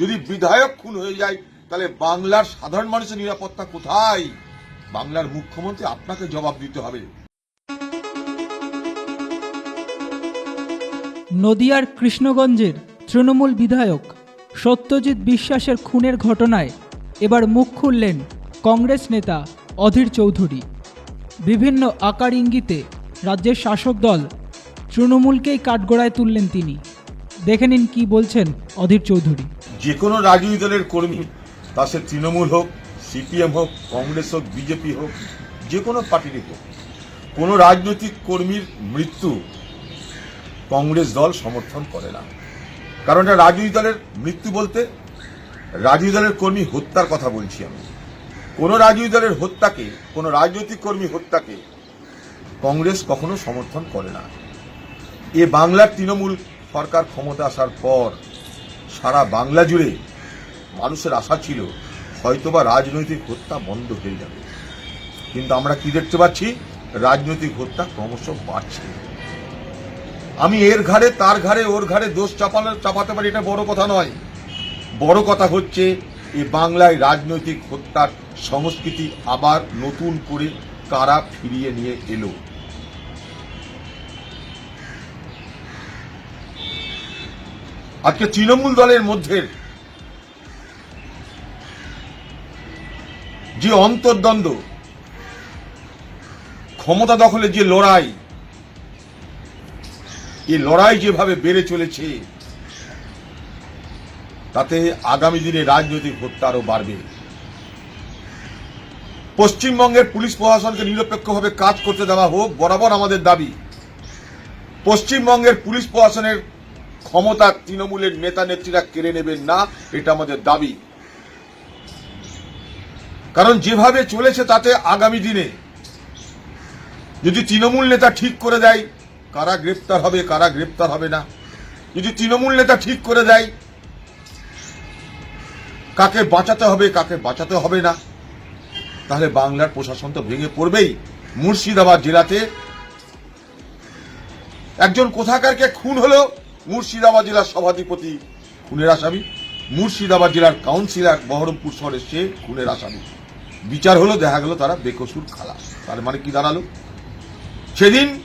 যদি বিধায়ক খুন হয়ে যায়, তাহলে বাংলার সাধারণ মানুষের নিরাপত্তা কোথায়? বাংলার মুখ্যমন্ত্রী আপনাকে জবাব দিতে হবে। নদিয়ার কৃষ্ণগঞ্জের তৃণমূল বিধায়ক সত্যজিৎ বিশ্বাসের খুনের ঘটনায় এবার মুখ খুললেন কংগ্রেস নেতা অধীর চৌধুরী। বিভিন্ন আকার ইঙ্গিতে রাজ্যের শাসক দল তৃণমূলকেই কাঠগড়ায় তুললেন তিনি। দেখে নিন কি বলছেন অধীর চৌধুরী। যে কোনো রাজনৈতিক দলের কর্মী, তা সে তৃণমূল হোক, সিপিএম হোক, কংগ্রেস হোক, বিজেপি হোক যে কোনো পার্টিরই হোক। কোনো রাজনৈতিক কর্মীর মৃত্যু কংগ্রেস দল সমর্থন করে না। কারণ এটা রাজনৈতিক দলের মৃত্যু বলতে রাজনৈতিক দলের কর্মী হত্যার কথা বলছি আমি। কোনো রাজনৈতিক দলের হত্যাকে, কোনো রাজনৈতিক কর্মী হত্যাকে কংগ্রেস কখনো সমর্থন করে না। এ বাংলার তৃণমূল সরকার ক্ষমতা আসার পর সারা বাংলা জুড়ে মানুষের আশা ছিল হয়তোবা রাজনৈতিক হত্যা বন্ধ হয়ে যাবে। কিন্তু আমরা কি দেখতে পাচ্ছি? রাজনৈতিক হত্যা ক্রমশ বাড়ছে। আমি এর ঘাড়ে, তার ঘাড়ে, ওর ঘাড়ে দোষ চাপানো চাপাতে পারি, এটা বড় কথা নয়। বড় কথা হচ্ছে এই বাংলায় রাজনৈতিক হত্যার সংস্কৃতি আবার নতুন করে কারা ফিরিয়ে নিয়ে এলো? আজকে তৃণমূল দলের মধ্যে যে অন্তর্দ্বন্দ্ব, ক্ষমতা দখলের যে লড়াই এই লড়াই যেভাবে বেড়ে চলেছে, তাতে আগামী দিনে রাজনৈতিক হত্যা আরও বাড়বে। পশ্চিমবঙ্গের পুলিশ প্রশাসনকে নিরপেক্ষভাবে কাজ করতে দেওয়া হোক, বরাবর আমাদের দাবি। পশ্চিমবঙ্গের পুলিশ প্রশাসনের ক্ষমতা তৃণমূলের নেতা নেত্রীরা কেড়ে নেবেন না, এটা আমাদের দাবি। কারণ যেভাবে চলেছে তাতে আগামী দিনে যদি তৃণমূল নেতা ঠিক করে দেয়, কারা গ্রেপ্তার হবে, কারা গ্রেপ্তার হবে না? যদি তৃণমূল নেতা ঠিক করে দেয়, কাকে বাঁচাতে হবে, কাকে বাঁচাতে হবে না? তাহলে বাংলার প্রশাসন তো ভেঙে পড়বেই। মুর্শিদাবাদ জেলাতে একজন কোথাকারকে খুন হলো মুর্শিদাবাদ জেলার সভাধিপতি খুনের আসামি, মুর্শিদাবাদ জেলার কাউন্সিলর বহরমপুর শহরের সে খুনের আসামি। বিচার হলো, দেখা গেল তারা বেকসুর খালাস। তার মানে কি দাঁড়াল? সেদিন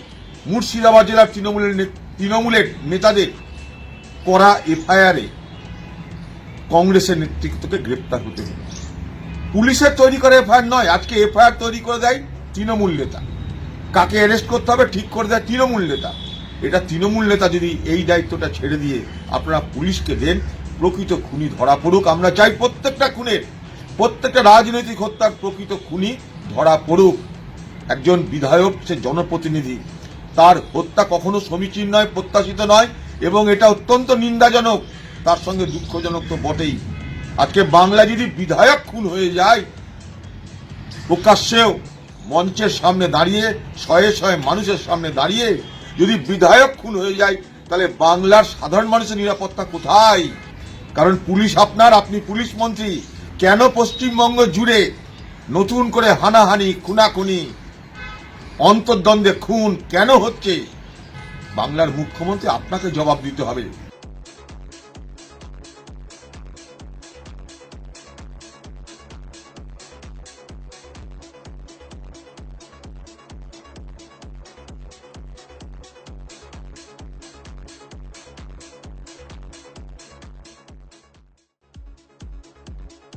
মুর্শিদাবাদ জেলার তৃণমূলের তৃণমূলের নেতাদের করা এফআইআরে কংগ্রেসের নেতৃত্বকে গ্রেপ্তার হতে হলো। পুলিশের তৈরি করে এফআইআর নয়, আজকে এফআইআর তৈরি করে দেয় তৃণমূল নেতা। কাকে অ্যারেস্ট করতে হবে? ঠিক করে দেয় তৃণমূল নেতা। এটা তৃণমূল নেতা যদি এই দায়িত্বটা ছেড়ে দিয়ে আপনারা পুলিশকে দেন, প্রকৃত খুনি ধরা পড়ুক। আমরা চাই প্রত্যেকটা খুনের, প্রত্যেকটা রাজনৈতিক হত্যার প্রকৃত খুনি ধরা পড়ুক। একজন বিধায়ক, সে জনপ্রতিনিধি, তার হত্যা কখনো সমীচীন নয়, প্রত্যাশিত নয়, এবং এটা অত্যন্ত নিন্দাজনক। তার সঙ্গে দুঃখজনক তো বটেই। আজকে বাংলা যদি বিধায়ক খুন হয়ে যায়, প্রকাশ্যেও মঞ্চের সামনে দাঁড়িয়ে, শয়ে শয়ে মানুষের সামনে দাঁড়িয়ে যদি বিধায়ক খুন হয়ে যায়, তাহলে বাংলার সাধারণ মানুষের নিরাপত্তা কোথায়? কারণ পুলিশ আপনার, আপনি পুলিশ মন্ত্রী। কেন পশ্চিমবঙ্গ জুড়ে নতুন করে হানাহানি, খুনাখুনি, অন্তর্দ্বন্দ্বে খুন কেন হচ্ছে? বাংলার মুখ্যমন্ত্রী আপনাকে জবাব দিতে হবে।